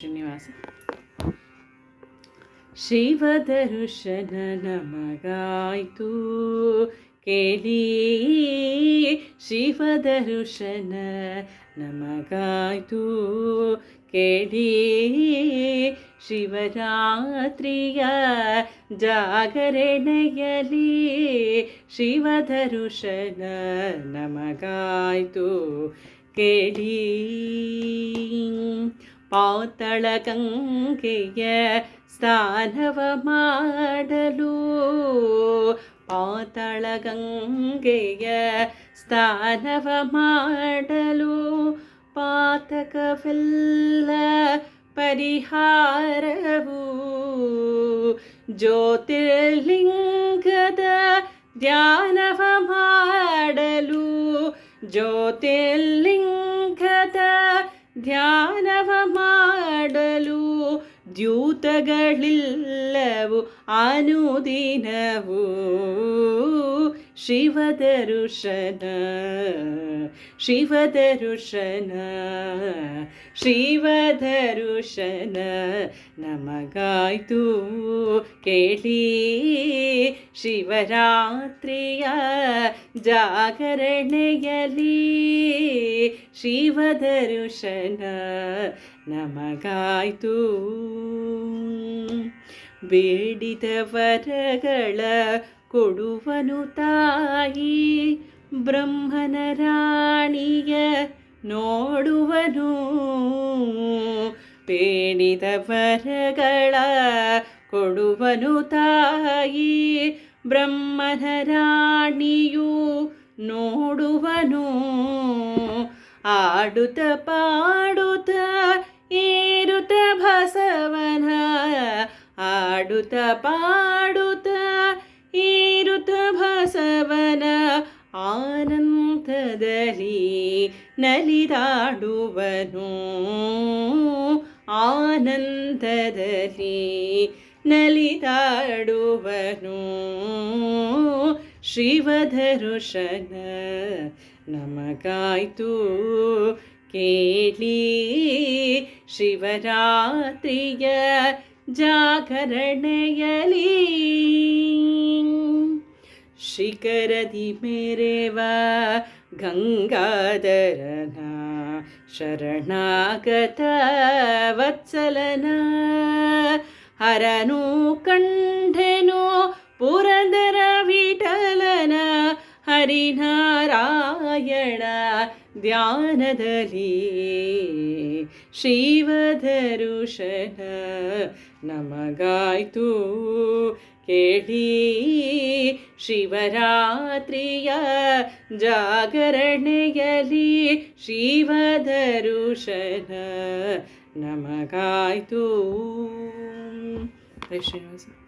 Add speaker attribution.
Speaker 1: ಶ್ರೀನಿವಾಸ. ಶಿವದರುಶನ ನಮಗಾಯಿತು ಕೇಳಿ ಶಿವದರುಶನ ನಮಗಾಯಿತು ಕೇಳಿ ಶಿವರಾತ್ರಿಯ ಜಾಗರಣೆಯಲಿ ಶಿವಧರುಷನ ನಮಗಾಯಿತು ಕೇಳಿ. ಪಾತಳ ಗಂಗೆಯ ಸ್ನಾನವ ಮಾಡಲು. ಪಾತಳ ಗಂಗೆಯ ಸ್ನಾನವ ಮಾಡಲು. ಪಾತಕವೆಲ್ಲ ಪರಿಹಾರವು. ಜ್ಯೋತಿರ್ಲಿಂಗದ ಧ್ಯಾನವ ಮಾಡಲು. ಜ್ಯೋತಿರ್ಲಿಂಗದ ಧ್ಯಾನವ ಮಾಡಲು ದ್ಯೂತಗಳಿಲ್ಲವು ಅನುದಿನವು. ಶಿವದರುಶನ ಶಿವದರುಶನ ಶಿವದರುಶನ ನಮಗಾಯ್ತು ಕೇಳಿ. ಶಿವರಾತ್ರಿಯ ಜಾಗರಣೆಯಲಿ ಶಿವದರುಶನ ನಮಗಾಯ್ತು. ಬೇಡಿದ ವರಗಳ ಕೊಡುವನು ತಾಯಿ ಬ್ರಹ್ಮನ ರಾಣಿಯ ನೋಡುವನು. ಬೇಡಿದ ವರಗಳ ಕೊಡುವನು ತಾಯಿ ಬ್ರಹ್ಮನ ರಾಣಿಯು ನೋಡುವನು. ಆಡುತ್ತ ಪಾಡುತ್ತ ಪಾಡುತ್ತ ಏರುತ್ತ ಬಸವನ ಆನಂದದಲ್ಲಿ ನಲಿದಾಡುವನು. ಆನಂದದಲ್ಲಿ ನಲಿದಾಡುವನು. ಶಿವಧರುಷನ ನಮಗಾಯ್ತು ಕೇಳಿ ಶಿವರಾತ್ರಿಯ जागरणली शिखरदि मेरे वा गङ्गाधरना शरणगतावत्सलन हरनु कण्ठनो पुरदरविठलन ಹರಿನಾರಾಯಣ ಧ್ಯಾನದಲ್ಲಿ. ಶಿವಧರುಷನ ನಮಗಾಯ್ತು ಕೇಳಿ. ಶಿವರಾತ್ರಿಯ ಜಾಗರಣೆಯಲಿ ಶಿವಧರುಷನ ನಮಗಾಯ್ತು. ಶ್ರೀನಿವಾಸ.